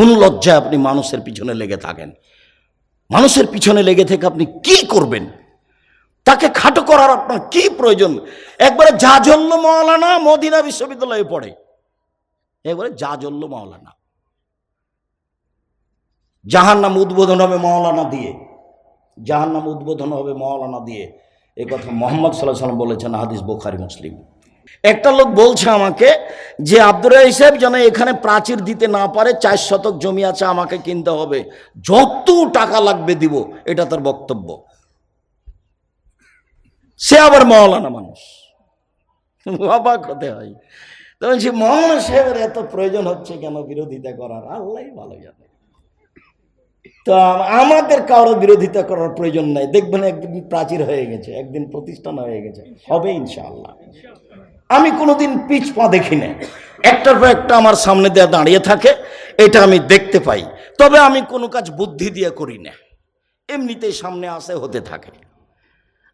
কোন লজ্জায় আপনি মানুষের পিছনে লেগে থাকেন। মানুষের পিছনে লেগে থেকে আপনি কি করবেন? তাকে খাটো করার আপনার কি প্রয়োজন? একবারে জাজল্য মাওলানা মদিনা বিশ্ববিদ্যালয়ে পড়ে। একবারে জাজল্য মাওলানা। জাহান নাম উদ্বোধন হবে মৌলানা দিয়ে। জাহান নাম উদ্বোধন হবে মৌলানা দিয়ে। এ কথা মোহাম্মদ সাল্লাহ সাল্লাম বলেছেন হাদিস বোখারি মুসলিম। একটা লোক বলছে আমাকে যে আব্দুর সাহেব যেন এখানে প্রাচীর দিতে না পারে, চার শতক জমি আছে, আমাকে কিনতে হবে। যত টাকা লাগবে দিব, এটা তার বক্তব্য। সে আবার মৌলানা মানুষ। অবাক হতে হয়। তো বলছি মৌলানা সাহেবের এত প্রয়োজন হচ্ছে কেন বিরোধিতা করার? আল্লাহ ভালো জানে। তো আমাদের কারও বিরোধিতা করার প্রয়োজন নাই। দেখবেন একদিন প্রাচীর হয়ে গেছে, একদিন প্রতিষ্ঠান হয়ে গেছে। হবে ইনশাআল্লাহ। আমি কোনোদিন পিছ পা দেখি না একটার পর একটা আমার সামনে দিয়ে দাঁড়িয়ে থাকে, এটা আমি দেখতে পাই। তবে আমি কোনো কাজ বুদ্ধি দিয়ে করি না। এমনিতেই সামনে আসে, হতে থাকে।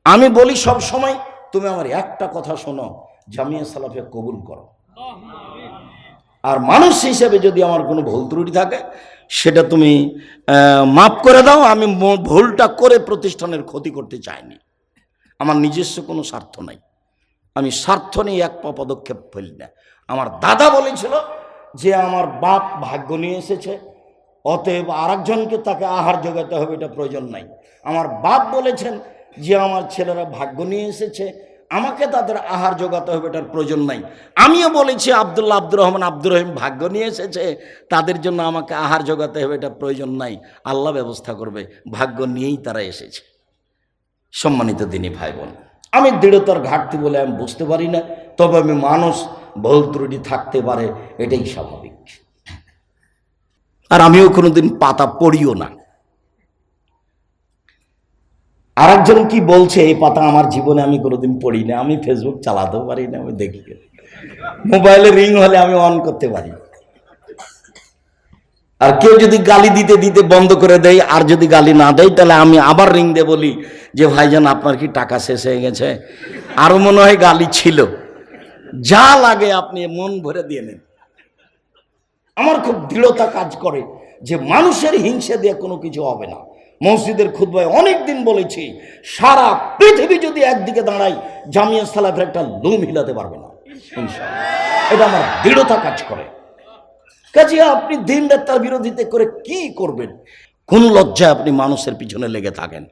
আমি বলি সব সময়, তুমি আমার একটা কথা শোনো, জামিয়া সালাফে কবুল করো। আর মানুষ হিসেবে যদি আমার কোনো ভুল ত্রুটি থাকে, সেটা তুমি মাফ করে দাও, আমি ভুলটা করে প্রতিষ্ঠানের ক্ষতি করতে চাইনি। আমার নিজস্ব কোনো স্বার্থ নাই। আমি স্বার্থ নিয়ে এক পদক্ষেপ ফেলি না। আমার দাদা বলেছিল যে আমার বাপ ভাগ্য নিয়ে এসেছে, অতএব আরেকজনকে তাকে আহার জোগাতে হবে, এটা প্রয়োজন নাই। আমার বাপ বলেছেন যে আমার ছেলেরা ভাগ্য নিয়ে এসেছে, আমাকে তাদের আহার জোগাতে হবে, এটার প্রয়োজন নাই। আমিও বলেছি, আবদুল্লাহ আব্দুর রহমান, আব্দুর রহিম ভাগ্য নিয়ে এসেছে, তাদের জন্য আমাকে আহার জোগাতে হবে, এটা প্রয়োজন নাই। আল্লাহ ব্যবস্থা করবে, ভাগ্য নিয়েই তারা এসেছে। সম্মানিত দিনী ভাই বোন আমি দৃঢ়তার ঘাটতি বলে আমি বুঝতে পারি না, তবে আমি মানুষ ভুল ত্রুটি থাকতে পারে, এটাই স্বাভাবিক। আর আমিও কোনোদিন পাতা পড়িও না। আরেকজন কি বলছে, এই পাতা আমার জীবনে আমি কোনোদিন পড়ি না আমি ফেসবুক চালাতেও পারি না, আমি দেখি। মোবাইলে রিং হলে আমি অন করতে পারি আর কেউ যদি গালি দিতে দিতে বন্ধ করে দেয়, আর যদি গালি না দেয়, তাহলে আমি আবার রিং দিয়ে বলি যে, ভাইজান, আপনার কি টাকা শেষ হয়ে গেছে? আরও মনে হয় গালি ছিল। যা লাগে আপনি মন ভরে দিয়ে নেন। আমার খুব দৃঢ়তা কাজ করে যে, মানুষের হিংসা দিয়ে কোনো কিছু হবে না। মসজিদের খুদ্ায় অনেক দিন বলেছি, সারা পৃথিবী যদি একদিকে দাঁড়ায়, জামিয়া সালাফের একটা লুম হিলাতে পারবে না। এটা আমার দৃঢ়তা কাজ করে। কাজে আপনি দিন রাত তার বিরোধিতা করে কি করবেন? কোন লজ্জায় আপনি মানুষের পিছনে লেগে থাকেন?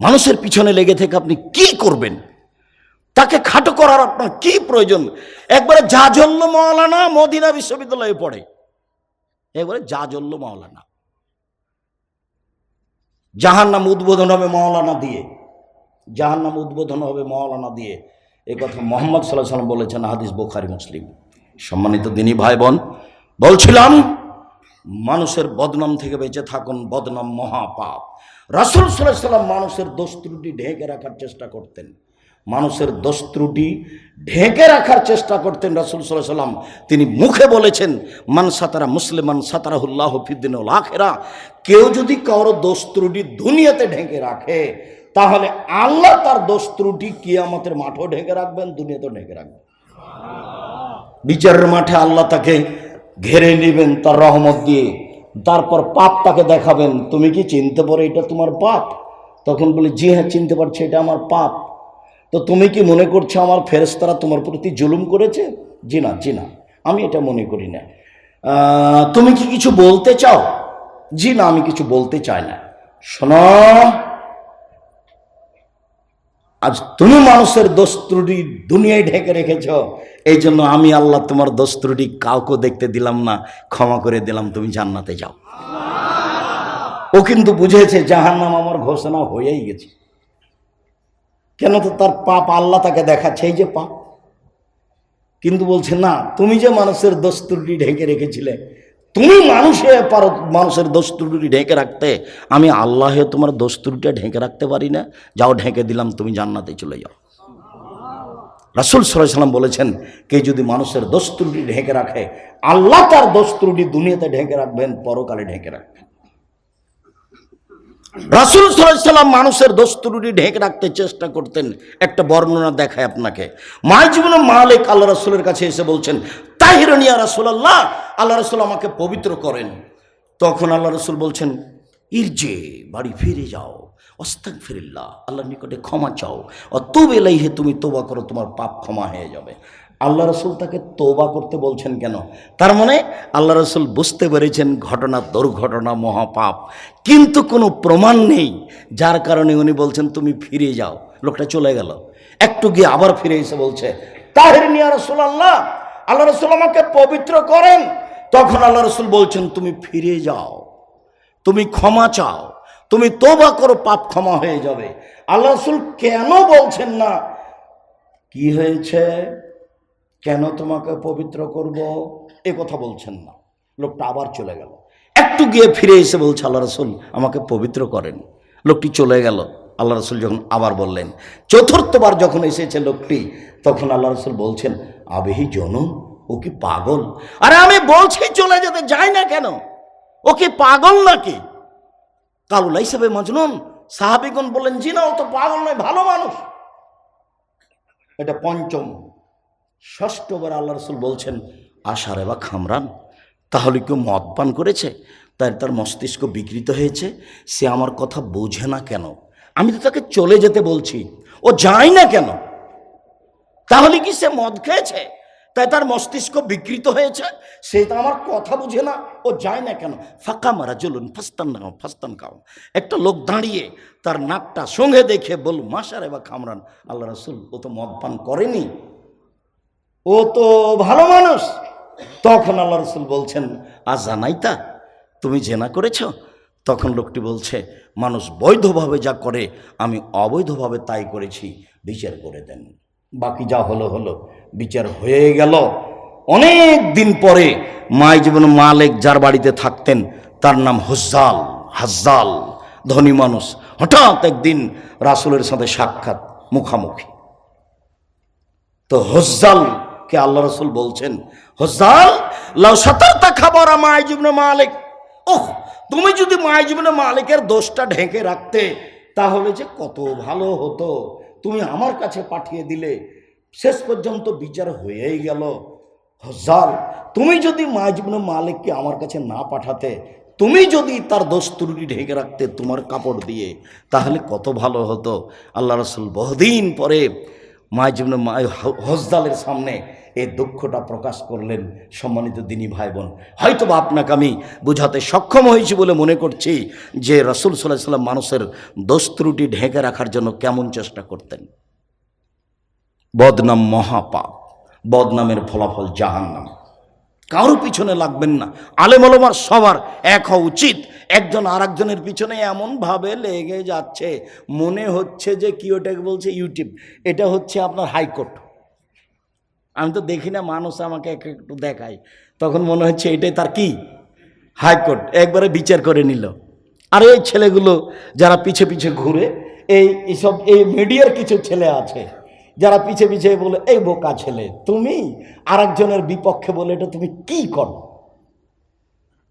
মানুষের পিছনে লেগে থেকে আপনি কি করবেন? তাকে খাটো করার আপনার কি প্রয়োজন? একবারে যা জাজল্য মাওলানা মদিনা বিশ্ববিদ্যালয়ে পড়ে। একবারে যা জাজল্য মাওলানা। জাহান নাম উদ্বোধন হবে মৌলানা দিয়ে। জাহান নাম উদ্বোধন হবে মৌলানা দিয়ে। এ কথা মোহাম্মদ সাল্লাহ সাল্লাম বলেছেন হাদিস বোখারি মুসলিম। সম্মানিত দিনী ভাই বোন বলছিলাম, মানুষের বদনাম থেকে বেঁচে থাকুন, বদনাম মহাপাপ। রাসুল সাল্লাম মানুষের দোষ ত্রুটি ঢেকে রাখার চেষ্টা করতেন। মানুষের দোষ ত্রুটি ঢেকে রাখার চেষ্টা করতেন রাসুল সাল্লাহ সাল্লাম। তিনি মুখে বলেছেন, মান সাতারা মুসলিমান সাতারাহুল্লাহ ফিদ্দিন আখেরা। কেউ যদি কারও দোষ ত্রুটি দুনিয়াতে ঢেকে রাখে, তাহলে আল্লাহ তার দোষ ত্রুটি কিয়ামতের মাঠও ঢেকে রাখবেন, দুনিয়াতেও ঢেকে রাখবেন। বিচারের মাঠে আল্লাহ তাকে ঘেরে নেবেন তার রহমত দিয়ে। তারপর পাপ তাকে দেখাবেন। তুমি কি চিনতে পারো এটা তোমার পাপ? তখন বলি, জি হ্যাঁ চিনতে পারছি, এটা আমার পাপ। তো তুমি কি মনে করছ আমার ফেরেস্তারা তোমার প্রতি জুলুম করেছে? জি না জি না, আমি এটা মনে করি না। তুমি কি কিছু বলতে চাও? জি না, আমি কিছু বলতে চাই না। শোনো আজ তুমি মানুষের দোষ ত্রুটি দুনিয়ায় ঢেকে রেখেছ। এই জন্য আমি আল্লাহ তোমার দোষ ত্রুটি কাউকে দেখতে দিলাম না, ক্ষমা করে দিলাম, তুমি জান্নাতে যাও। ও কিন্তু বুঝেছে, জাহান্নাম আমার ঘোষণা হয়েই গেছে। কেন তো তার পাপ আল্লাহ তাকে দেখাচ্ছে, এই যে পাপ। কিন্তু বলছে, না, তুমি যে মানুষের দোষ ত্রুটি ঢেকে রেখেছিলে তুমি মানুষে পারো মানুষের দোষ ত্রুটি ঢেকে রাখতে। আমি আল্লাহে তোমার দোষ ঢেকে রাখতে পারি না। যাও ঢেকে দিলাম, তুমি জান্নাতে চলে যাও। রাসুল সাল্লাম বলেছেন, কে যদি মানুষের দোষ ত্রুটি ঢেকে রাখে, আল্লাহ তার দোষ ত্রুটি দুনিয়াতে ঢেকে রাখবেন, পরকালে ঢেকে রাখবেন। রাসুল সাল্লাম মানুষের দোষ ত্রুটি ঢেকে রাখতে চেষ্টা করতেন। একটা বর্ণনা দেখায় আপনাকে। মাইজুবন মালিক আল্লাহ রাসুলের কাছে এসে বলছেন তাহিরনিয়া রাসুল আল্লাহ রাসুল আমাকে পবিত্র করেন। তখন আল্লাহ রসুল বলছেন, ইরজে, বাড়ি ফিরে যাও। অস্তাক ফিরিল্লা আল্লাহর নিকটে ক্ষমা চাও। অতব এলাইহে তুমি তোবা করো, তোমার পাপ ক্ষমা হয়ে যাবে। আল্লাহ রসুল তাকে তোবা করতে বলছেন কেন? তার মানে আল্লাহ রসুল বুঝতে পেরেছেন ঘটনা দুর্ঘটনা, মহাপাপ। কিন্তু কোনো প্রমাণ নেই। যার কারণে উনি বলছেন, তুমি ফিরে যাও। লোকটা চলে গেল। একটু গিয়ে আবার ফিরে এসে বলছে, তাহের নিয়া রসুল আল্লাহ আল্লাহ রসুল আমাকে পবিত্র করেন। তখন আল্লাহ রসুল বলছেন, তুমি ফিরে যাও। তুমি ক্ষমা চাও। তুমি তোবা করো, পাপ ক্ষমা হয়ে যাবে। আল্লাহ রসুল কেন বলছেন না, কি হয়েছে? কেন তোমাকে পবিত্র করব? এ কথা বলছেন না। লোকটা আবার চলে গেল। একটু গিয়ে ফিরে এসে বলছে, আল্লাহ রসুল আমাকে পবিত্র করেন। লোকটি চলে গেল। আল্লাহ রসুল যখন আবার বললেন, চতুর্থবার যখন এসেছে লোকটি, তখন আল্লাহ রসুল বলছেন, আবেহি জনম ও কি পাগল? আরে আমি বলছি চলে যেতে, যাই না কেন? ও কি পাগল নাকি? কালুলা হিসেবে মজনুন, সাহাবিগণ বললেন, জি না, ও তো পাগল নয়, ভালো মানুষ। এটা পঞ্চম। ষষ্ঠবার আল্লাহ রসুল বলছেন আশারে বা খামরান, তাহলে কেউ মদ পান করেছে? তাই তার মস্তিষ্ক বিকৃত হয়েছে? সে আমার কথা বোঝে না কেন? আমি তো তাকে চলে যেতে বলছি। ও যায় না কেন? তাহলে কি সে মদ খেয়েছে? তাই তার মস্তিষ্ক বিকৃত হয়েছে? সে তো আমার কথা বুঝে না। ও যায় না কেন? ফাঁকা মারা চলুন ফাস্তান না ফাস্তান খাও। একটা লোক দাঁড়িয়ে তার নাকটা সঙ্গে দেখে বল মাসারে বা খামরান, আল্লাহ রসুল, ও তো মদ পান করেনি। ও তো ভালো মানুষ। তখন আল্লাহ রসুল বলছেন আজ জানাইতা তুমি জেনা করেছ? তখন লোকটি বলছে, মানুষ বৈধভাবে যা করে, আমি অবৈধভাবে তাই করেছি, বিচার করে দেন। বাকি যা হলো হলো, বিচার হয়ে গেল। অনেক দিন পরে মাই জীবন মালিক যার বাড়িতে থাকতেন, তার নাম হজ্জাল, হাজ্জাল, ধনী মানুষ। হঠাৎ একদিন রাসুলের সাথে সাক্ষাৎ, মুখামুখি। তো হজ্জালকে আল্লাহ রসুল বলছেন, হজ্জাল, লাউ সতর্কতা খাবার মাই জীবন মালিক ওহ, তুমি যদি মাই জীবনে মালিকের দোষটা ঢেকে রাখতে, তাহলে যে কত ভালো হতো। তুমি আমার কাছে পাঠিয়ে দিলে, শেষ পর্যন্ত বিচার হয়েই গেল। হজাল তুমি যদি মাই জীবনে মালিককে আমার কাছে না পাঠাতে, তুমি যদি তার দোষ ত্রুটি ঢেকে রাখতে তোমার কাপড় দিয়ে, তাহলে কত ভালো হতো। আল্লাহ রসুল বহুদিন পরে মায় জীবনে মায় হজদালের সামনে এই দুঃখটা প্রকাশ করলেন সম্মানিত দিনী ভাই বোন হয়তো বা আপনাকে আমি বোঝাতে সক্ষম হয়েছি বলে মনে করছি যে রসুল সাল্লাহ সাল্লাম মানুষের দোষ ত্রুটি ঢেকে রাখার জন্য কেমন চেষ্টা করতেন। বদনাম মহাপাপ, বদনামের ফলাফল জাহান্নাম। কারোর পিছনে লাগবেন না। আলেম আলমার সবার এক হওয়া উচিত। একজন আর একজনের পিছনে এমনভাবে লেগে যাচ্ছে, মনে হচ্ছে যে কি ওটাকে বলছে ইউটিউব। এটা হচ্ছে আপনার হাইকোর্ট। আমি তো দেখি না, মানুষ আমাকে এক একটু দেখায়। তখন মনে হচ্ছে এটাই তার কি? হাইকোর্ট একবারে বিচার করে নিল। আর এই ছেলেগুলো যারা পিছে পিছে ঘুরে, এই এইসব এই মিডিয়ার কিছু ছেলে আছে, যারা পিছে পিছে বলে, এই বোকা ছেলে, তুমি আরেকজনের বিপক্ষে বলে এটা তুমি কি করো?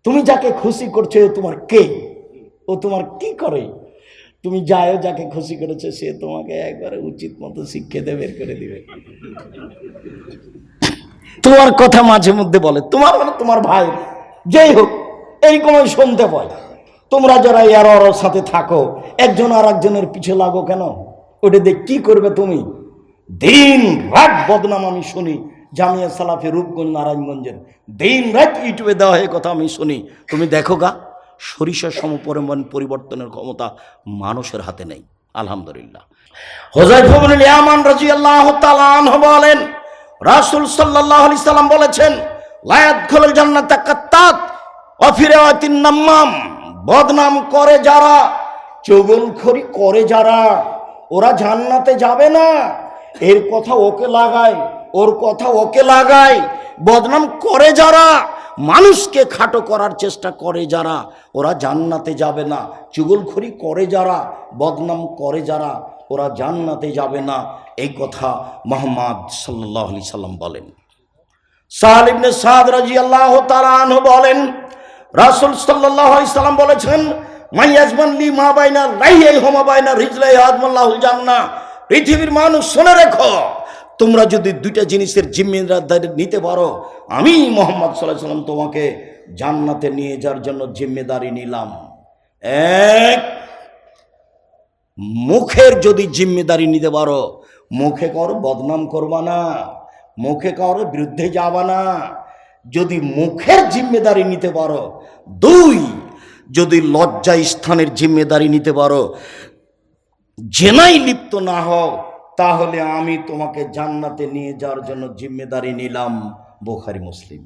তুমি যাকে খুশি করছ তোমার কে? ও তোমার কি করে? তুমি যাও যাকে খুশি করেছে, সে তোমাকে একবারে উচিত মতো শিক্ষিতে বের করে দিবে। তোমার কথা মাঝে মধ্যে বলে, তোমার মানে তোমার ভাই। যেই হোক, এইরকম আমি শুনতে পাই তোমরা যারা ইয়ার ওর সাথে থাকো, একজন আর একজনের পিছে লাগো কেন? ওটা দেখ কি করবে তুমি? দিন রাত বদনাম আমি শুনি, জামিয়া সালাফি রূপগঞ্জ নারায়ণগঞ্জের। দিন রাত ইউটিউবে দেওয়া হয়ে কথা আমি শুনি। তুমি দেখো গা। সরিষার সমপরিমাণ পরিবর্তনের ক্ষমতা মানুষের হাতে নেই। আলহামদুলিল্লাহ। হোজাইফুল ইয়ামান রাজি আল্লাহ বলেন, রাসুল সাল্লাহ আলি সাল্লাম বলেছেন লায়াত খোলের জান্নাত কাত্তাত অফিরে তিন নাম্মাম, বদনাম করে যারা, চগলখড়ি করে যারা, ওরা জান্নাতে যাবে না। এর কথা ওকে লাগায়, ওর কথা ওকে লাগায়, বদনাম করে যারা মানুষকে খাটো করার চেষ্টা করে যারা, ওরা জান্নাতে যাবে না। চুগলখড়ি করে যারা, বদনাম করে যারা, ওরা জান্নাতে যাবে না। এই কথা মোহাম্মদ সাল্লাহ আলি সাল্লাম বলেন। সাহাল ইবনে সাদ রাজি আল্লাহ তালাহ বলেন, রাসুল সাল্লাহ আলি সাল্লাম বলেছেন মাইয়াজমান লি মা বাইনা হোমা জান্না পৃথিবীর মানুষ শুনে রেখো তোমরা যদি দুইটা জিনিসের জিম্মেদার নিতে পারো, আমি মোহাম্মদ সাল্লাহ সাল্লাম তোমাকে জান্নাতে নিয়ে যাওয়ার জন্য জিম্মেদারি নিলাম। এক, মুখের যদি জিম্মেদারি নিতে পারো, মুখে কারও বদনাম করবা না, মুখে কারও বিরুদ্ধে যাবা না। যদি মুখের জিম্মেদারি নিতে পারো, দুই, যদি লজ্জা স্থানের জিম্মেদারি নিতে পারো জেনাই লিপ্ত না হও তাহলে আমি তোমাকে জান্নাতে নিয়ে যাওয়ার জন্য জিম্মেদারি নিলাম বোখারি মুসলিম।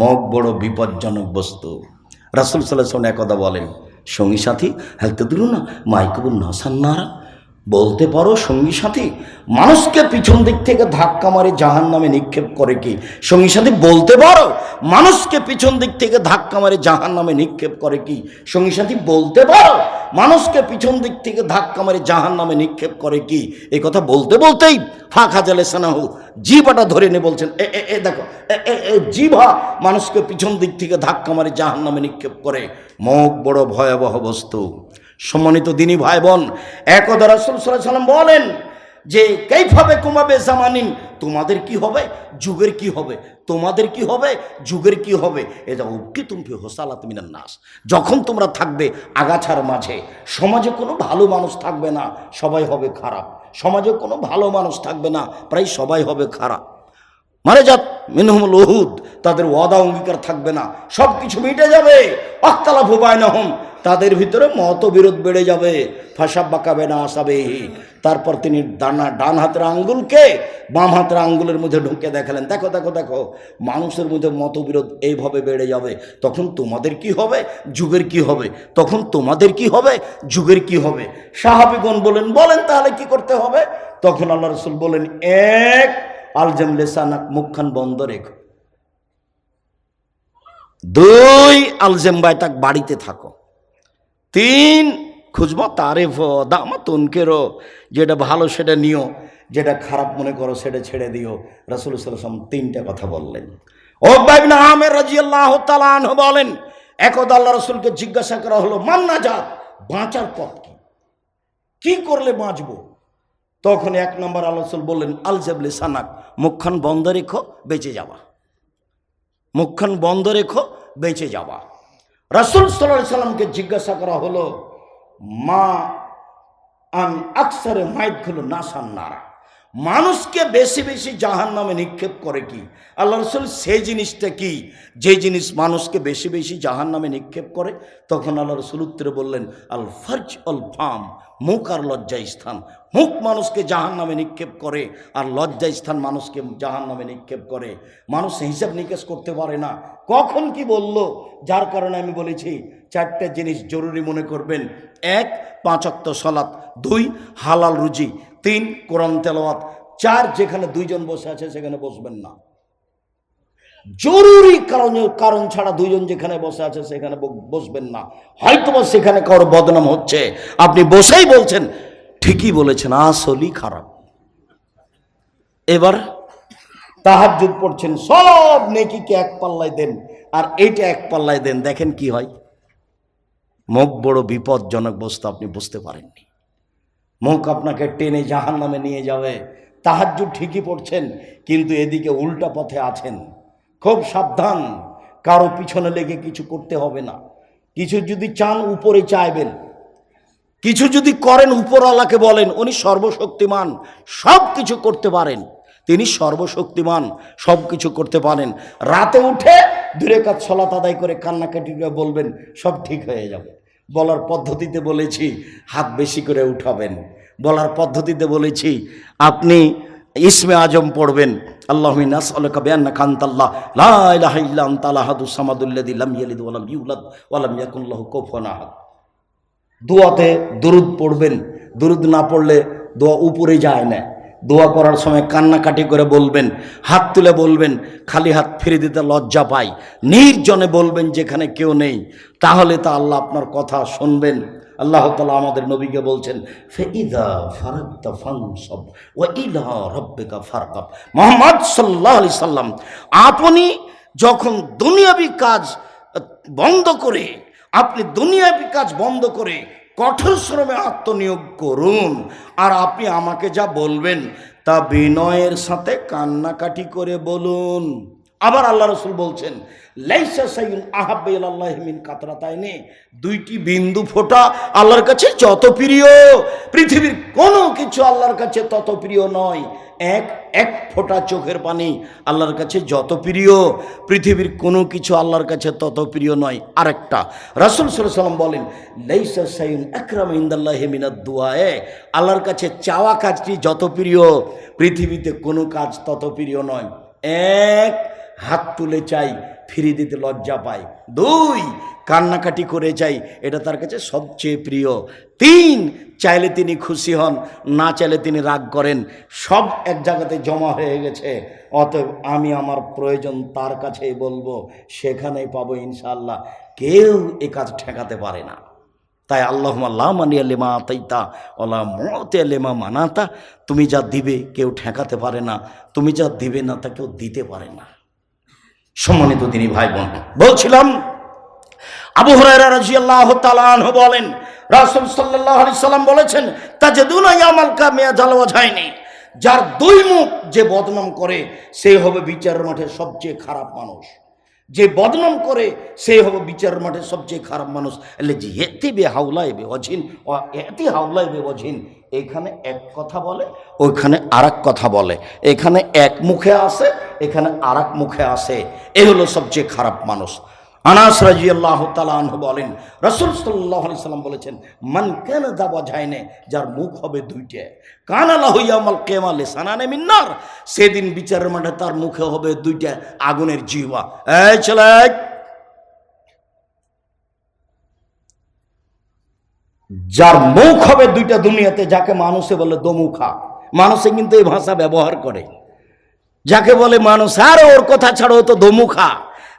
মগ বড় বিপজ্জনক বস্তু। রাসুল সাল্লাহ একদা বলেন, সঙ্গী সাথী হেলতে দিল না মাইকবুল নাসান্নারা বলতে পারো সঙ্গী সাথী? মানুষকে পিছন দিক থেকে ধাক্কা মারে জাহান নামে নিক্ষেপ করে কি? সঙ্গী সাথী, বলতে পারো মানুষকে পিছন দিক থেকে ধাক্কা মারে জাহান নামে নিক্ষেপ করে কি? সঙ্গী সাথী, বলতে পারো মানুষকে পিছন দিক থেকে ধাক্কা মারে জাহান নামে নিক্ষেপ করে কি? এই কথা বলতে বলতেই ফাঁক হাজালে সানাহু জিভাটা ধরে নে বলছেন, এ এ এ, দেখো, এ এ এ জিভা মানুষকে পিছন দিক থেকে ধাক্কা মারে জাহান নামে নিক্ষেপ করে। মুখ বড় ভয়াবহ বস্তু। সম্মানিত দিনী ভাই বোন একদা রাসুল বলেন যে কেইভাবে কমাবে জামানিন? তোমাদের কি হবে? যুগের কি হবে? তোমাদের কি হবে? যুগের কি হবে? এটা উক্তি তুমি হোসালাত মিনান নাস। যখন তোমরা থাকবে আগাছার মাঝে, সমাজে কোনো ভালো মানুষ থাকবে না, সবাই হবে খারাপ। সমাজে কোনো ভালো মানুষ থাকবে না, প্রায় সবাই হবে খারাপ। মানে যাত মিনহুমুল ওহুদ তাদের ওয়াদা অঙ্গীকার থাকবে না। সব কিছু মিটে যাবে। অক্তালা ভুবায় নহম তাদের ভিতরে মতবিরোধ বেড়ে যাবে। ফাঁসাব বাঁকাবে না আসাবে তারপর তিনি ডানা, ডান হাতের আঙ্গুলকে বাম হাতের আঙ্গুলের মধ্যে ঢুকে দেখালেন। দেখো দেখো দেখো, মানুষের মধ্যে মতবিরোধ এইভাবে বেড়ে যাবে। তখন তোমাদের কি হবে? যুগের কি হবে? তখন তোমাদের কি হবে? যুগের কি হবে? সাহাবিগণ বলেন বলেন তাহলে কি করতে হবে? তখন আল্লাহ রসুল বলেন, এক আলজাম লেসানাক মুখখান বন্ধ রেখো। দুই, আলজেম তাক বাড়িতে থাকো। তিন, খুঁজবো তারেফ দামা তনকেরও যেটা ভালো সেটা নিও, যেটা খারাপ মনে করো সেটা ছেড়ে দিও। রাসুল সাল্লাম তিনটা কথা বললেন। ও বাইবিন আমের রাজি আল্লাহ তালান বলেন, একদা আল্লাহ রসুলকে জিজ্ঞাসা করা হলো মান্না যা বাঁচার পথ কি করলে বাঁচবো? তখন এক নম্বর আলোচল বললেন আলজাবলে সানাক, মুখখান বন্ধ রেখো, বেঁচে যাওয়া। মুখখান বন্ধ রেখো, বেঁচে যাওয়া। রাসুল সাল্লাহ সাল্লামকে জিজ্ঞাসা করা হলো, মা আন আকসারে মাইক হলো না নারা? মানুষকে বেশি বেশি জাহান নামে নিক্ষেপ করে কি? আল্লাহ রসুল সেই জিনিসটা কি? যে জিনিস মানুষকে বেশি বেশি জাহান নামে নিক্ষেপ করে, তখন আল্লাহ রসুল উত্তরে বললেন, আল ফার্জ অল ফাম মুখ আর লজ্জা স্থান। মুখ মানুষকে জাহান নামে নিক্ষেপ করে, আর লজ্জা স্থান মানুষকে জাহান নামে নিক্ষেপ করে। মানুষ হিসাব নিকেশ করতে পারে না। কখন কি বলল? যার কারণে আমি বলেছি, চারটে জিনিস জরুরি মনে করবেন। এক পাঁচক্ত সলাৎ। দুই, হালাল রুজি। তিন কোরআন তেলাওয়াত। চার যেখানে দুইজন বসে আছে, সেখানে বসবেন না। জরুরি কারণ কারণ ছাড়া দুইজন যেখানে বসে আছে, সেখানে বসবেন না। হয়তোবা সেখানে কারও বদনাম হচ্ছে। আপনি বসেই বলছেন, ঠিকই বলেছেন, আসলই খারাপ। এবার তাহাজ্জুদ পড়ছেন, সব নেকিকে এক পাল্লায় দেন। আর এইটা এক পাল্লায় দেন, দেখেন কি হয়। মুখ বড় বিপজ্জনক বস্তু, আপনি বুঝতে পারেননি। মুখ আপনাকে টেনে জাহান নামে নিয়ে যাবে। তাহাজ্জুদ ঠিকই পড়ছেন, কিন্তু এদিকে উল্টা পথে আছেন। খুব সাবধান, কারও পিছনে লেগে কিছু করতে হবে না। কিছু যদি চান, উপরে চাইবেন। কিছু যদি করেন, উপরওয়ালাকে বলেন, উনি সর্বশক্তিমান, সব কিছু করতে পারেন। তিনি সর্বশক্তিমান, সব কিছু করতে পারেন। রাতে উঠে দূরে কাজ ছলাত আদায় করে কান্নাকাটি বলবেন, সব ঠিক হয়ে যাবে। বলার পদ্ধতিতে বলেছি, হাত বেশি করে উঠাবেন। বলার পদ্ধতিতে বলেছি, আপনি ইসমে আজম পড়বেন। দোয়াতে দরুদ পড়বেন। দরুদ না পড়লে দোয়া উপরে যায় না। দোয়া করার সময় কান্নাকাটি করে বলবেন, হাত তুলে বলবেন, খালি হাত ফিরে দিতে লজ্জা পাই। নির্জনে বলবেন, যেখানে কেউ নেই। তাহলে তা আল্লাহ আপনার কথা শুনবেন। আল্লাহ তালা আমাদের নবীকে বলছেন ফেইদা মোহাম্মদ সাল্লাহ আলি সাল্লাম, আপনি যখন দুনিয়াবি কাজ বন্ধ করে, আপনি দুনিয়াবি কাজ বন্ধ করে কঠোর শ্রমে আত্মনিয়োগ করুন। আর আপনি আমাকে যা বলবেন তা বিনয়ের সাথে কান্নাকাটি করে বলুন। আবার আল্লাহ রসুল বলছেন, লাইসা সাইয়ুন আহাব্বে ইলাল্লাহি মিন কাতরাতাইনি। দুইটি বিন্দু ফোঁটা আল্লাহর কাছে যত প্রিয়। পৃথিবীর কোনো কিছু আল্লাহর কাছে তত প্রিয় নয়। এক এক ফোঁটা চোখের পানি আল্লাহর কাছে যত প্রিয়, পৃথিবীর কোনো কিছু আল্লাহর কাছে তত প্রিয় নয়। আরেকটা, রাসূল সাল্লাম বলেন, লাইসা সাইয়ুন আকরাম ইনদাল্লাহি মিনাদ আল্লাহর কাছে চাওয়া কাজটি যত প্রিয়, পৃথিবীতে কোনো কাজ তত প্রিয় নয়। এক, হাত তুলে চাই, ফিরিয়ে দিতে লজ্জা পায়। দুই কান্নাকাটি করে চাই এটা তার কাছে সবচেয়ে প্রিয়। তিন, চাইলে তিনি খুশি হন, না চাইলে তিনি রাগ করেন। সব এক জায়গাতে জমা হয়ে গেছে। অতএব আমি আমার প্রয়োজন তার কাছেই বলব, সেখানেই পাবো ইনশাল্লাহ কেউ এ কাজ ঠেকাতে পারে না। তাই আল্লাহ আল্লাহ মানিয়া লেমা আতাইতা ওলা মতে লেমা মানাতা। তুমি যা দিবে কেউ ঠেকাতে পারে না। তুমি যা দিবে না তা কেউ দিতে পারে না। সম্মানিত তিনি ভাই বোন বলছিলাম আবু হরাইরা রাদিয়াল্লাহু তাআলা আনহু বলেন, রাসূল সাল্লাল্লাহু আলাইহি সাল্লাম বলেছেন, তাজেদুনা ইয়ামাল কামিয়া জালওয়া যায়নি যার দুই মুখ যে বদনাম করে সে হবে বিচার মাঠে সবচেয়ে খারাপ মানুষ। যে বদনাম করে, সে হবে বিচার মাঠে সবচেয়ে খারাপ মানুষ। এলে যে এতে বে হাউলাই বে অঝিন এতে হাউলাই বে অঝিন এখানে এক কথা বলে, ওইখানে আর কথা বলে। এখানে এক মুখে আসে এখানে আর মুখে আসে এ হলো সবচেয়ে খারাপ মানুষ। আনাস রাজি আল্লাহ তালাহ বলেন, রসুল সাল্লাহ আলি সাল্লাম বলেছেন, মান কেন দাবা যায় না যার মুখ হবে দুইটা। কান আল্লাহ ইয়ামাল কেমা লেসানানে মিন্নার সেদিন বিচারের মাঠে তার মুখে হবে দুইটা আগুনের জিহ্বা। এই ছেলে! যার মুখ হবে দুইটা দুনিয়াতে, যাকে মানুষে বলে দমুখা। মানুষে কিন্তু এই ভাষা ব্যবহার করে। যাকে বলে মানুষ, আর ওর কথা ছাড়ো তো দমুখা।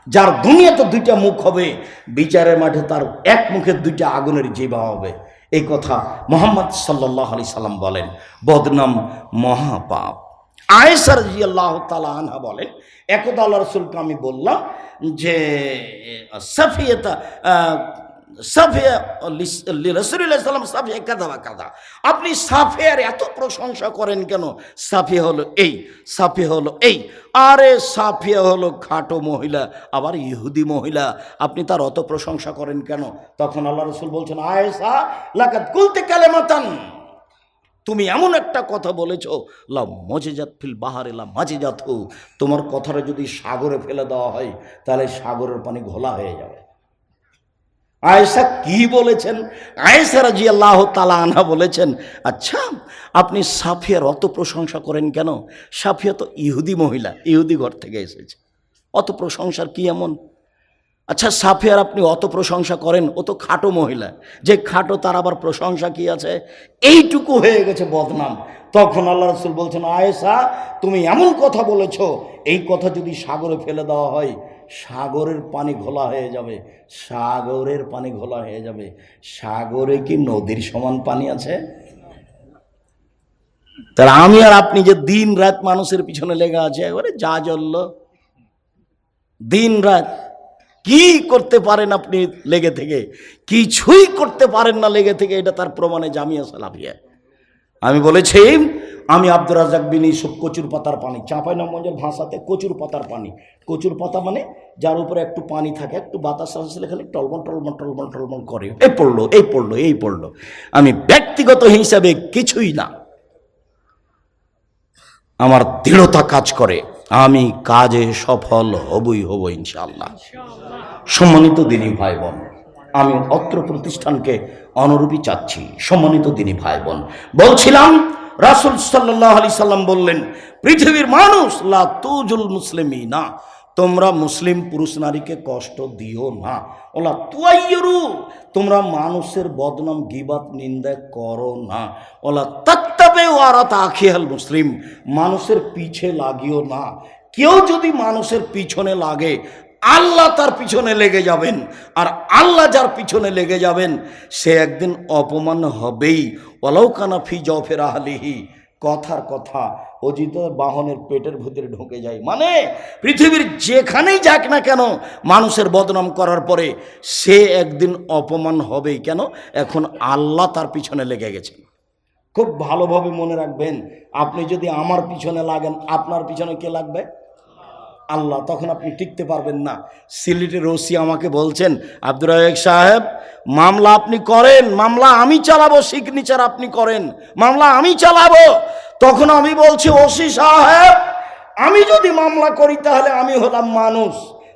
যার দুনিয়াতে দুইটা মুখ হবে, বিচারের মাঠে তার এক মুখের দুইটা আগুনের জীবা হবে। এই কথা মোহাম্মদ সাল্লাহ আলি সাল্লাম বলেন। বদনাম মহাপাপ। আয়েসার জি আল্লাহ তালা আনহা বলেন, একদা আল্লাহ রসুলকে আমি বললাম যে, সাফিয়তা আপনি সাফিয়ার এত প্রশংসা করেন কেন? সাফিয়া হলো এই, সাফিয়া হলো এই। আরে সাফিয়া হলো খাটো মহিলা, আবার ইহুদি মহিলা। আপনি তার অত প্রশংসা করেন কেন? তখন আল্লাহ রসুল বলছেন আয়েসা লাকাত কুলতে কালেমাতান। তুমি এমন একটা কথা বলেছ, লা মজেজাত ফিল বাহারে, লা মাঝেজাত তোমার কথাটা যদি সাগরে ফেলে দেওয়া হয়, তাহলে সাগরের পানি ঘোলা হয়ে যাবে। আয়েশা কি বলেছেন? আয়েশা রাজি আল্লাহ তালা আনহা বলেছেন আচ্ছা আপনি সাফিয়ার অত প্রশংসা করেন কেন? সাফিয়া তো ইহুদি মহিলা, ইহুদি ঘর থেকে এসেছে। অত প্রশংসার কি এমন? আচ্ছা সাফিয়ার আপনি অত প্রশংসা করেন, ও তো খাটো মহিলা। যে খাটো, তার আবার প্রশংসা কি আছে? এইটুকু হয়ে গেছে বদনাম। তখন আল্লাহ রসুল বলছেন, আয়েশা, তুমি এমন কথা বলেছ, এই কথা যদি সাগরে ফেলে দেওয়া হয় সাগরের পানি ঘোলা হয়ে যাবে, সাগরের পানি ঘোলা হয়ে যাবে। সাগরে কি নদীর সমান পানি আছে? তাহলে আমি আর আপনি যে দিন রাত মানুষের পিছনে লেগে আছে, একবারে যা জ্বলল। দিন রাত কি করতে পারেন আপনি লেগে থেকে? কিছুই করতে পারেন না লেগে থেকে, এটা তার প্রমাণে জামিয়া সালাফিয়া। আমি বলেছি আমি আব্দুর রাজাক বিন ইসুফ কচুর পাতার পানি। চাঁপাই নমঞ্জের ভাষাতে কচুর পাতার পানি। কচুর পাতা মানে যার উপরে একটু পানি থাকে, একটু বাতাস আসলে খালি টলমন টলমন টলমন টলমন করে। এই পড়ল এই পড়ল এই পড়ল। আমি ব্যক্তিগত হিসাবে কিছুই না। আমার দৃঢ়তা কাজ করে। আমি কাজে সফল হবই, হব ইনশাল্লাহ সম্মানিত দিনী ভাই বোন আমি অত্র প্রতিষ্ঠানকে অনুরূপী চাচ্ছি। সম্মানিত দিনী ভাই বোন বলছিলাম রাসুল সাল্লাহ আলি সাল্লাম বললেন, পৃথিবীর মানুষ, লা তুজুল মুসলিমই না তোমরা মুসলিম পুরুষ নারীকে কষ্ট দিও না। ওলা তুয়াইয়রু, তোমরা মানুষের বদনাম, গিবাত, নিন্দা করো না। ওলা তত্তাবে ওয়ারাত আখিয়াল মুসলিম, মানুষের পিছে লাগিও না। কেউ যদি মানুষের পিছনে লাগে আল্লাহ তার পিছনে লেগে যাবেন আর আল্লাহ যার পিছনে লেগে যাবেন, সে একদিন অপমান হবেই। অলৌকানা ফি জফের আহলিহি। কথার কথা অজিত বাহনের পেটের ভিতরে ঢুকে যায়। মানে পৃথিবীর যেখানেই যাক না কেন, মানুষের বদনাম করার পরে সে একদিন অপমান হবেই। কেন? এখন আল্লাহ তার পিছনে লেগে গেছেন। খুব ভালোভাবে মনে রাখবেন, আপনি যদি আমার পিছনে লাগেন, আপনার পিছনে কে লাগবে? আল্লাহ, তখন আপনি টিকতে পারবেন না। সিলেটের ওসি আমাকে বলছেন, আব্দুর রাজাক সাহেব, মামলা আপনি করেন, মামলা আমি চালাবো সিগনেচার আপনি করেন, মামলা আমি চালাবো। তখন আমি বলছি, ওসি সাহেব, আমি যদি মামলা করি তাহলে আমি হলাম মানুষ।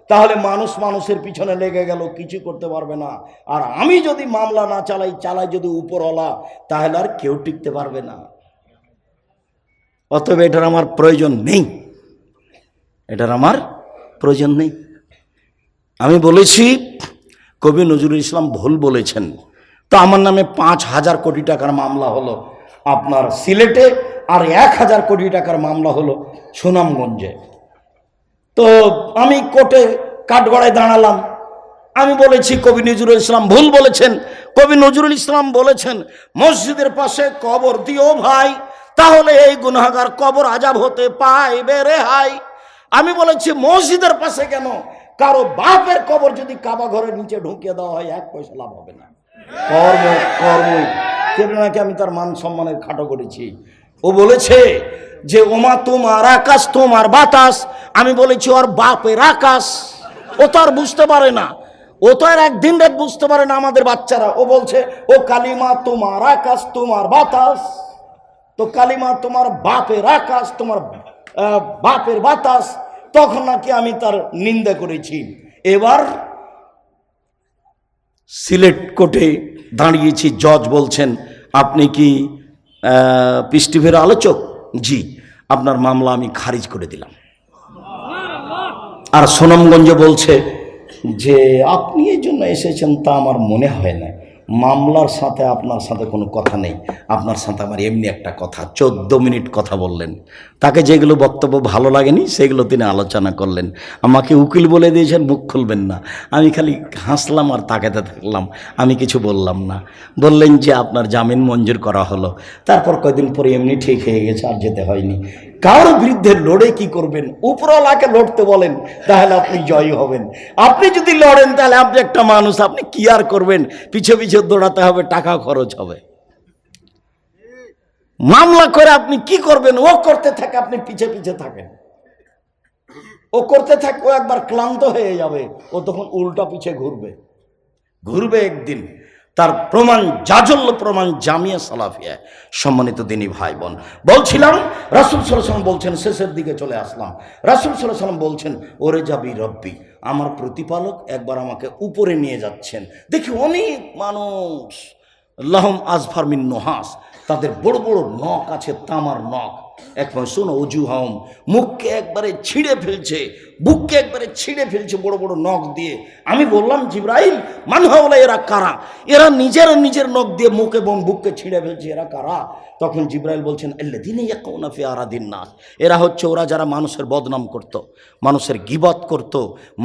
তাহলে মানুষ মানুষের পিছনে লেগে গেল, কিছু করতে পারবে না। আর আমি যদি মামলা না চালাই চালাই যদি উপরওয়ালা, তাহলে আর কেউ টিকতে পারবে না। অতএব এটার আমার প্রয়োজন নেই। এটার আমার প্রয়োজন নেই। আমি বলেছি, কবি নজরুল ইসলাম ভুল বলেছেন। তো আমার নামে পাঁচ হাজার কোটি টাকার মামলা হলো আপনার সিলেটে আর এক হাজার কোটি টাকার মামলা হলো সুনামগঞ্জে। তো আমি কোর্টে কাঠগড়ায় দাঁড়ালাম। আমি বলেছি, কবি নজরুল ইসলাম ভুল বলেছেন। কবি নজরুল ইসলাম বলেছেন, মসজিদের পাশে কবর দিও ভাই, তাহলে এই গুনাগার কবর আজাব হতে পায় পাইবে রেহাই আমি বলেছি, মসজিদের পাশে কেন? কারও বাপের কবর যদি কাবা ঘরের নিচে ঢুকিয়ে দেওয়া হয়, এক পয়সা লাভ হবে না। কর্ম কর্ম। নাকি আমি তার মান সম্মানের খাটো করেছি? ও বলেছে যে, ওমা তোমার আকাশ, তোমার বাতাস। আমি বলেছি, ওর বাপের আকাশ। ও তো আর বুঝতে পারে না। ও তো আর একদিন রাত বুঝতে পারে না আমাদের বাচ্চারা। ও বলছে, ও কালিমা তোমার আকাশ, তোমার বাতাস। তো কালিমা তোমার বাপের আকাশ, তোমার বাপের বাতাস, তখন নাকি আমি তার নিন্দা করেছি। এবার সিলেট কোর্টে দাঁড়িয়েছি, জজ বলছেন, আপনি কি পিস টিভির আলোচক? জি, আপনার মামলা আমি খারিজ করে দিলাম। আর সুনামগঞ্জে বলছে যে, আপনি এই জন্য এসেছেন তা আমার মনে হয় না। মামলার সাথে আপনার সাথে কোনো কথা নেই। আপনার সাথে আমার এমনি একটা কথা। চোদ্দ মিনিট কথা বললেন। তাকে যেগুলো বক্তব্য ভালো লাগেনি, সেগুলো তিনি আলোচনা করলেন। আমাকে উকিল বলে দিয়েছেন, মুখ খুলবেন না। আমি খালি হাসলাম আর তাকাতে থাকলাম। আমি কিছু বললাম না। বললেন যে আপনার জামিন মঞ্জুর করা হলো। তারপর কয়দিন পরে এমনি ঠিক হয়ে গেছে, আর যেতে হয়নি। কারোর বিরুদ্ধে লড়ে কি করবেন? উপরওয়ালাকে লড়তে বলেন, তাহলে আপনি জয়ী হবেন। আপনি যদি লড়েন, তাহলে আপনি একটা মানুষ, আপনি কি আর করবেন? পিছে পিছে দৌড়াতে হবে, টাকা খরচ হবে। মামলা করে আপনি কি করবেন? ও করতে থাকে, আপনি পিছে পিছে থাকেন। ও করতে থাকে, ও একবার ক্লান্ত হয়ে যাবে। ও তখন উল্টা পিছে ঘুরবে। ঘুরবে একদিন। তার প্রমাণ, জাজল্য প্রমাণ জামিয়া সালাফিয়া, সম্মানিত দিনী ভাই বোন। বলছিলাম, রাসুল সাল্লাম বলছেন, শেষের দিকে চলে আসলাম। রাসুল সাল্লাম বলছেন, ওরে যাবি রব্বি, আমার প্রতিপালক একবার আমাকে উপরে নিয়ে যাচ্ছেন। দেখি অনেক মানুষ লাহম আজফার মিন নোহাস, তাদের বড় বড় নখ আছে, তামার নখ। একবার শোনো হাম মুখকে একবারে ছিঁড়ে ফেলছে, বুককে একবারে ছিঁড়ে ফেলছে বড় বড় নখ দিয়ে আমি বললাম, জিব্রাইল মানহাওলা এরা কারা এরা নিজের নিজের নখ দিয়ে মুখ এবং বুককে ছিঁড়ে ফেলছে, এরা কারা তখন জিব্রাইল বলছেন এল্লে দিনে একনাফি আরাদিন নাস এরা হচ্ছে ওরা যারা মানুষের বদনাম করত। মানুষের গিবত করত।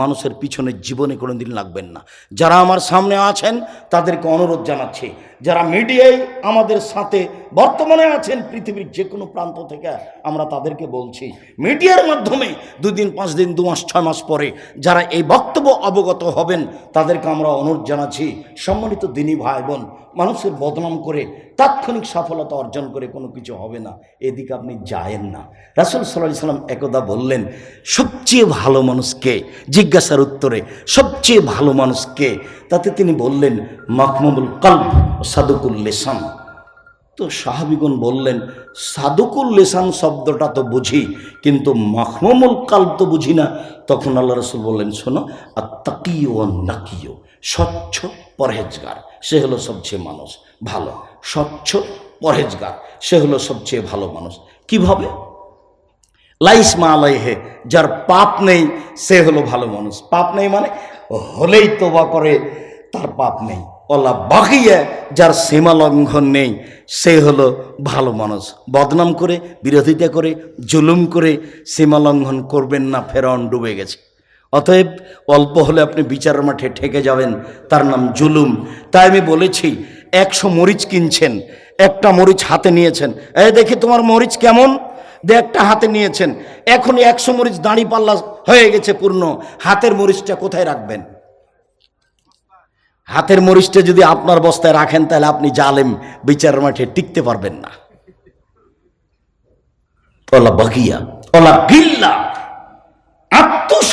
মানুষের পিছনে জীবনে কোনো দিন লাগবেন না যারা আমার সামনে আছেন, তাদেরকে অনুরোধ জানাচ্ছি যারা মিডিয়ায় আমাদের সাথে বর্তমানে আছেন পৃথিবীর যে কোনো প্রান্ত থেকে আমরা তাদেরকে বলছি, মিডিয়ার মাধ্যমে দুদিন, পাঁচ দিন, দু মাস, ছয় মাস পরে যারা এই বক্তব্য অবগত হবেন, তাদেরকে আমরা অনুরোধ জানাচ্ছি, সম্মানিত দিনী ভাই বোন মানুষের বদনাম করে তাৎক্ষণিক সফলতা অর্জন করে কোনো কিছু হবে না। এদিকে আপনি যায়েন না। রাসুল সাল্লাহ সাল্লাম একদা বললেন, সবচেয়ে ভালো মানুষকে জিজ্ঞাসার উত্তরে সবচেয়ে ভালো মানুষকে তাতে তিনি বললেন, মাহমুদুল কল্ব সাদুকুল লেসান। তো সাহাবিগুন বললেন, সাদুকুল লেসান শব্দটা তো বুঝি, কিন্তু মাহমুল কাল তো বুঝি না। তখন আল্লাহ রসুল বললেন, শোনো আর তাকিও নাকিও স্বচ্ছ পরহেজগার, সে হলো সবচেয়ে মানুষ, ভালো, স্বচ্ছ পরহেজগার, সে হলো সবচেয়ে ভালো মানুষ। কীভাবে? লাইস মা আলাইহে, যার পাপ নেই, সে হলো ভালো মানুষ। পাপ নেই মানে হলেই তোবা করে, তার পাপ নেই। অল্লা বাকিয়ে যার সীমা লঙ্ঘন নেই, সে হলো ভালো মানুষ। বদনাম করে, বিরোধিতা করে, জুলুম করে, সীমা লঙ্ঘন করবেন না ফেরন ডুবে গেছে। অতএব অল্প হলে আপনি বিচারের মাঠে ঠেকে যাবেন। তার নাম জুলুম। তাই আমি বলেছি, একশো মরিচ কিনছেন, একটা মরিচ হাতে নিয়েছেন। এই দেখি তোমার মরিচ কেমন? দে একটা হাতে নিয়েছেন। এখন একশো মরিচ দাঁড়ি পাল্লা হয়ে গেছে পূর্ণ। হাতের মরিচটা কোথায় রাখবেন? হাতের মরিচটা যদি আপনার বস্তায় রাখেন, তাহলে আপনি জালেম, বিচারের মাঠে টিকতে পারবেন না। ওলা বাগিয়া, ওলা গিল্লা।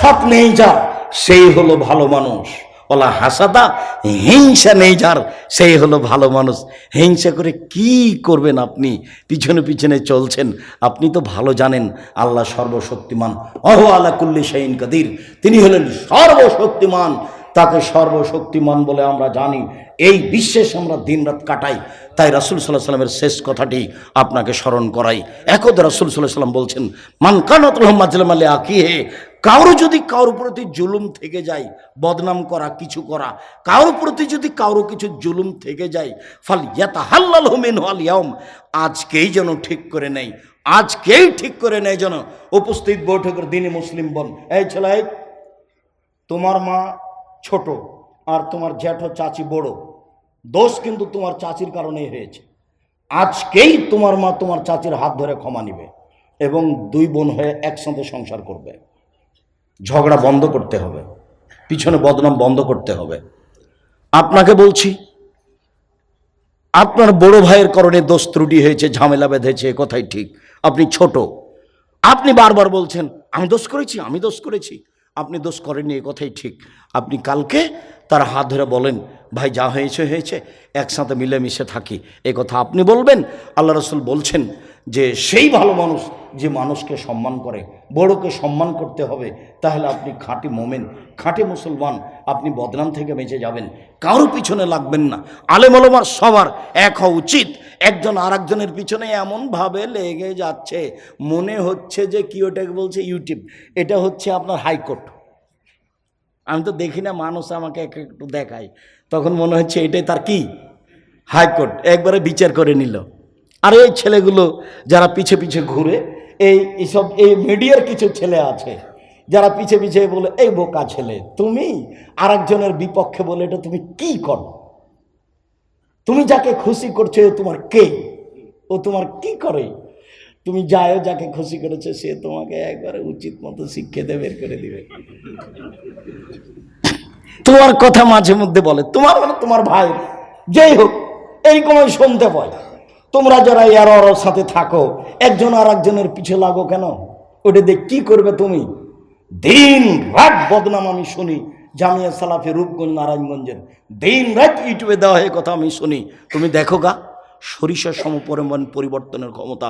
আত্ম নেই যার, সেই হলো ভালো মানুষ। ওলা হাসাদা, হিংসা নেই যার, সেই হলো ভালো মানুষ। হিংসা করে কি করবেন আপনি? পিছনে পিছনে চলছেন। আপনি তো ভালো জানেন, আল্লাহ সর্বশক্তিমান। অহ আল্লাহ কুল্লি শাহিন কাদির। তিনি হলেন সর্বশক্তিমান। তাকে সর্বশক্তিমান বলে আমরা জানি। এই বিশ্বাসে আমরা দিনরাত কাটাই। তাই রাসুল সাল্লাহ সাল্লামের শেষ কথাটি আপনাকে স্মরণ করাই। একদ রাসুল সাল্লাহ সাল্লাম বলছেন মানকানত রহমাতুল্লাহ আলী আকিহে কারও যদি কারোর প্রতি জুলুম থেকে যায়, বদনাম করা, কিছু করা কারোর প্রতি যদি কারও কিছু জুলুম থেকে যায়, ফাল ইয়াতা হাল্লাল হুমিন হাল ইয়াম আজকেই যেন ঠিক করে নেই আজকেই ঠিক করে নেয় যেন উপস্থিত বৈঠকের দিনে মুসলিম বন, এই ছেলে, তোমার মা ছোট আর তোমার জ্যাঠো চাচি বড়, দোষ কিন্তু তোমার চাচির কারণেই হয়েছে। আজকেই তোমার মা তোমার চাচির হাত ধরে ক্ষমা নিবে এবং দুই বোন হয়ে একসাথে সংসার করবে। ঝগড়া বন্ধ করতে হবে। পিছনে বদনাম বন্ধ করতে হবে। আপনাকে বলছি, আপনার বড় ভাইয়ের কারণে দোষ ত্রুটি হয়েছে, ঝামেলা বেঁধেছে এ কথাই ঠিক। আপনি ছোট। আপনি বারবার বলছেন, আমি দোষ করেছি, আমি দোষ করেছি। আপনি দোষ করেননি, এ কথাই ঠিক। আপনি কালকে তার হাত ধরে বলেন, ভাই, যা হয়েছে হয়েছে, একসাথে মিলেমিশে থাকি। এ কথা আপনি বলবেন, আল্লাহ রসুল বলছেন যে সেই ভালো মানুষ যে মানুষকে সম্মান করে, বড়কে সম্মান করতে হবে, তাহলে আপনি খাঁটি মোমেন, খাঁটি মুসলমান, আপনি বদনাম থেকে বেঁচে যাবেন। কারও পিছনে লাগবেন না। আলেমলমার সবার এক হওয়া উচিত। একজন আর একজনের পিছনে এমনভাবে লেগে যাচ্ছে, মনে হচ্ছে যে কি ওটাকে বলছে ইউটিউব। এটা হচ্ছে আপনার হাইকোর্ট। আমি তো দেখি না মানুষ আমাকে এক একটু দেখায়। তখন মনে হচ্ছে এটাই তার কি? হাইকোর্ট। একবারে বিচার করে নিল। আর এই ছেলেগুলো যারা পিছে পিছে ঘুরে, এই এইসব এই মিডিয়ার কিছু ছেলে আছে, যারা পিছে পিছে বলে, এই বোকা ছেলে, তুমি আরেকজনের বিপক্ষে বলে এটা তুমি কি করো? তুমি যাকে খুশি করছ তোমার কে? ও তোমার কি করে? তুমি যাও যাকে খুশি করেছ, সে তোমাকে একবারে উচিত মতো শিক্ষা বের করে দিবে। তোমার কথা মাঝে মধ্যে বলে, তোমার মানে তোমার ভাই, যেই হোক এই এইরকমই শুনতে পাই তোমরা যারা ওর সাথে থাকো, একজন আর একজনের পিছে লাগো কেন? ওটা দেখ কি করবে তুমি? দিন রাত বদনাম আমি শুনি, জামিয়া সালাফে রূপগঞ্জ, নারায়ণগঞ্জের। দিন রাত ইউটিউবে দেওয়া হয় কথা আমি শুনি। তুমি দেখো গা, সরিষার সমপরিমাণ পরিবর্তনের ক্ষমতা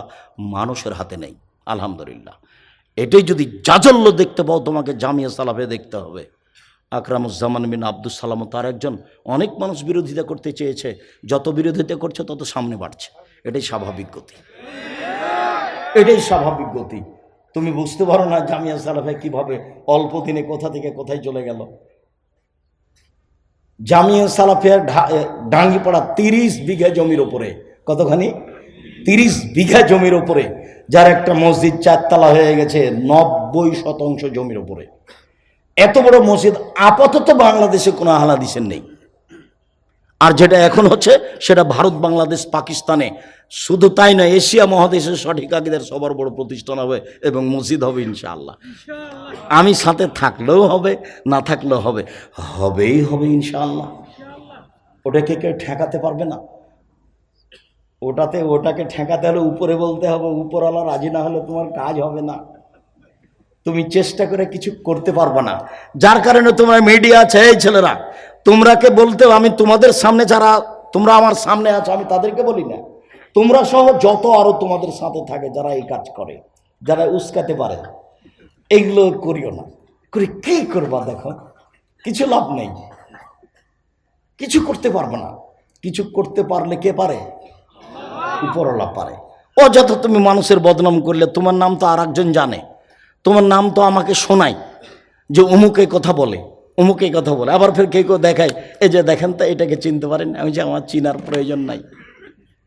মানুষের হাতে নেই। আলহামদুলিল্লাহ। এটাই যদি জাজল্য দেখতে পাও, তোমাকে জামিয়া সালাফে দেখতে হবে। আকরামুজ্জামান বিন আব্দুল সালাম তার একজন, অনেক মানুষ বিরোধিতা করতে চেয়েছে। যত বিরোধিতা করছে, তত সামনে বাড়ছে। এটাই স্বাভাবিক গতি। এটাই স্বাভাবিক গতি। তুমি বুঝতে পারো না জামিয়া সালাফে কীভাবে অল্প দিনে কোথা থেকে কোথায় চলে গেল। জামিয়া সালাফিয়ার ডাঙ্গিপাড়া তিরিশ বিঘা জমির ওপরে কতখানি? তিরিশ বিঘা জমির ওপরে যার একটা মসজিদ চারতলা হয়ে গেছে নব্বই শতাংশ জমির ওপরে এত বড় মসজিদ আপাতত বাংলাদেশে কোনো আহলাদিসের নেই। আর যেটা এখন হচ্ছে সেটা ভারত বাংলাদেশ পাকিস্তানে। শুধু তাই নয় এশিয়া মহাদেশের সঠিক আকিদের সবার বড় প্রতিষ্ঠান হবে এবং মসজিদ হবে ইনশাআল্লাহ। আমি সাথে থাকলেও হবে না থাকলেও হবে। হবেই হবে ইনশাআল্লাহ। ওটাকে কেউ ঠেকাতে পারবে না। ওটাতে ওটাকে ঠেকাতে হলে উপরে বলতে হবে উপরওয়ালা রাজি না হলে তোমার কাজ হবে না। তুমি চেষ্টা করে কিছু করতে পারবে না। যার কারণে তোমার মিডিয়া আছে এই ছেলেরা। তোমরাকে বলতে আমি তোমাদের সামনে যারা, তোমরা আমার সামনে আছো, আমি তাদেরকে বলি না। তোমরা সহ যত আরও তোমাদের সাথে থাকে যারা এই কাজ করে, যারা উস্কাতে পারে এইগুলো করিও না। করে কি করবা দেখো? কিছু লাভ নেই। কিছু করতে পারবে না। কিছু করতে পারলে কে পারে? উপরওয়ালা পারে। অযথা তুমি মানুষের বদনাম করলে, তোমার নাম তো আর জানে। তোমার নাম তো আমাকে শোনায় যে অমুকে কথা বলে। অমুক কথা বলে, আবার ফের কেউ কেউ দেখায়, এই যে দেখেন তো, এটাকে চিনতে পারেন আমি যে আমার চিনার প্রয়োজন নাই।